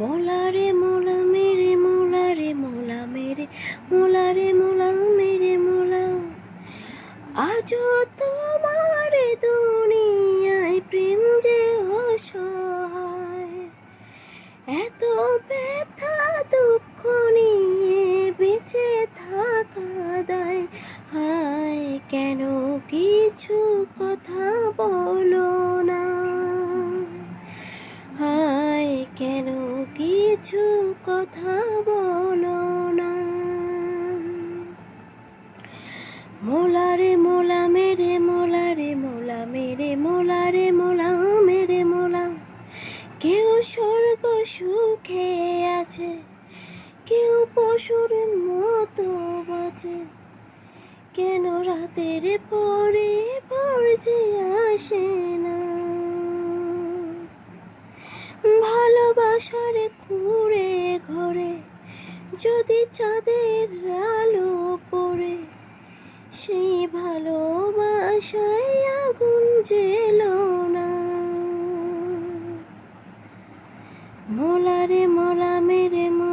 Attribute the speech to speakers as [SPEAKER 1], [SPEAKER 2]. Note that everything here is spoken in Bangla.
[SPEAKER 1] মোলা রে মোলা মেরে, মোলা রে মোলা মেরে, মোলা রে মোলা মেরে, মোলা। আজ তোমার দুনিয়ায় প্রেম যে অসহায়, এত ব্যথা দুঃখ নিয়ে বেঁচে থাকা দেয়। হায়, কেন কিছু কথা বলো না। হায়, কেন কিছু কথা বলো না। মোলারে মোলা, মেরে মোলারে মোলা, মেরে মোলারে মোলা, মেরে মোলা। কেউ স্বর্গ সুখে আছে, কেউ পশুর মতো বাঁচে। কেন রাতের পরে ভালোবাসার কুড়ে ঘরে, যদি চাঁদের আলো পড়ে, সেই ভালোবাসায় আগুন জেল না। মোলারে মোলা মেরে মোলা